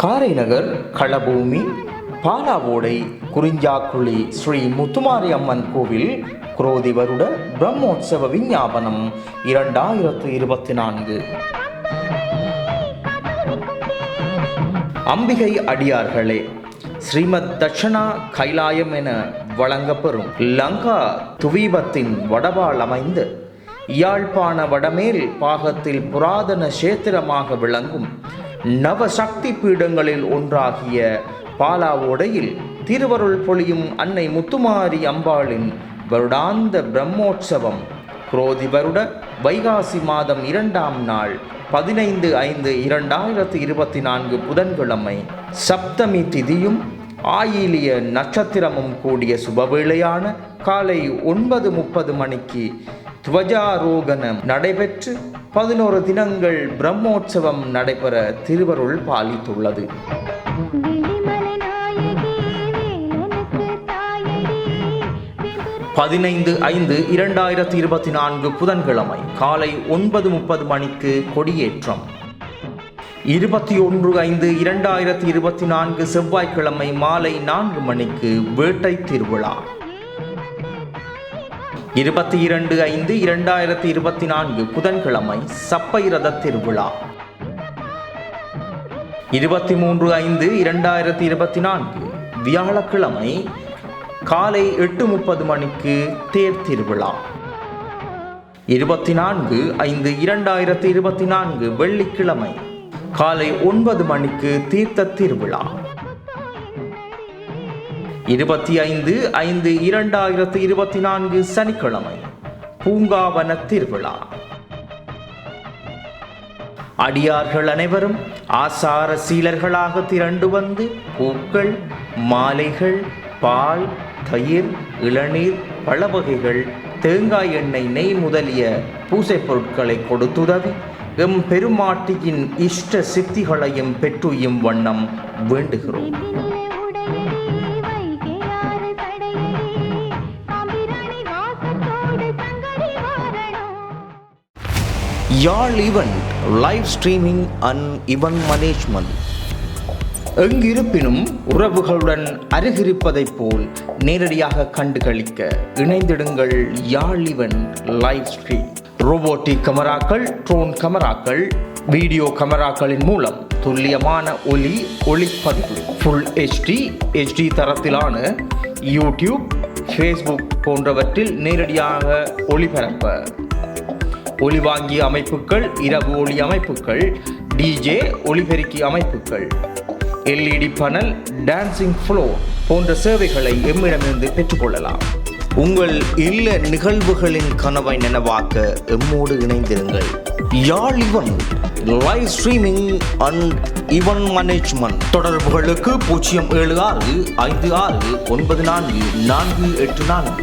காரைநகர் களபூமி பாலாவோடை குறிஞ்சாக்குழி ஸ்ரீ முத்துமாரி அம்மன் கோவில் குரோதி வருட பிரம்மோற்சவ விஞ்ஞாபனம் இரண்டாயிரத்து இருபத்தி நான்கு. அம்பிகை அடியார்களே ஸ்ரீமத் தட்சணா கைலாயம் என வழங்கப்பெறும் லங்கா துவீபத்தின் வடவால் அமைந்து யாழ்ப்பாண வடமேல் பாகத்தில் புராதன சேத்திரமாக விளங்கும் நவசக்தி பீடங்களில் ஒன்றாகிய பாலாவோடையில் திருவருள் பொழியும் அன்னை முத்துமாரி அம்பாளின் வருடாந்த பிரம்மோற்சவம் குரோதி வருட வைகாசி மாதம் இரண்டாம் நாள் பதினைந்து ஐந்து இரண்டாயிரத்து இருபத்தி நான்கு புதன்கிழமை சப்தமி திதியும் ஆயிலிய நட்சத்திரமும் கூடிய சுபவேளையான காலை ஒன்பது முப்பது மணிக்கு துவஜாரோகணம் நடைபெற்று பதினோரு தினங்கள் பிரம்மோற்சவம் நடைபெற திருவருள் பாலித்துள்ளது. பதினைந்து ஐந்து இரண்டாயிரத்தி இருபத்தி நான்கு புதன்கிழமை காலை ஒன்பது முப்பது மணிக்கு கொடியேற்றம். இருபத்தி ஒன்று ஐந்து இரண்டாயிரத்தி இருபத்தி நான்கு செவ்வாய்க்கிழமை மாலை நான்கு மணிக்கு வேட்டை திருவிழா. இருபத்தி இரண்டு ஐந்து இரண்டாயிரத்தி இருபத்தி நான்கு புதன்கிழமை சப்பை ரத திருவிழா. இருபத்தி மூன்று ஐந்து இரண்டாயிரத்தி இருபத்தி நான்கு வியாழக்கிழமை காலை எட்டு முப்பது மணிக்கு தேர் திருவிழா. இருபத்தி நான்கு ஐந்து இரண்டாயிரத்தி இருபத்தி நான்கு வெள்ளிக்கிழமை காலை ஒன்பது மணிக்கு தீர்த்த திருவிழா. இருபத்தி ஐந்து ஐந்து இரண்டாயிரத்து இருபத்தி நான்கு சனிக்கிழமை பூங்காவன திருவிழா. அடியார்கள் அனைவரும் ஆசார சீலர்களாக திரண்டு வந்து பூக்கள் மாலைகள் பால் தயிர் இளநீர் பழ வகைகள் தேங்காய் எண்ணெய் நெய் முதலிய பூசை பொருட்களை கொடுத்துதவி எம் பெருமாட்டியின் இஷ்ட சித்திகளையும் பெற்றுயும் வண்ணம் வேண்டுகிறோம். Yarl event live streaming and event management எங்கிருப்பினும் உறவுகளுடன் அருகிருப்பதைப் போல் நேரடியாக கண்டுகளிக்க இணைந்திடுங்கள் Yarl event live stream. Robotic கமராக்கள் drone கமராக்கள் வீடியோ கமராக்களின் மூலம் துல்லியமான ஒலி ஒளிப்பதிவு. ஃபுல் ஹெச்டி ஹெச்டி தரத்திலான யூடியூப் ஃபேஸ்புக் போன்றவற்றில் நேரடியாக ஒளிபரப்ப ஒளிவாங்கிய அமைப்புகள் இரவு ஒளி அமைப்புகள் டிஜே ஒலிபெருக்கி அமைப்புகள் எல்இடி பனல் டான்சிங் ஃப்ளோர் போன்ற சேவைகளை எம்மிடமிருந்து பெற்றுக்கொள்ளலாம். உங்கள் இல்ல நிகழ்வுகளின் கனவை நினைவாக்க எம்மோடு இணைந்திருங்கள். Yarl event live streaming and event management தொடர்புகளுக்கு பூஜ்ஜியம் ஏழு ஆறு ஐந்து ஆறு ஒன்பது நான்கு நான்கு எட்டு நான்கு.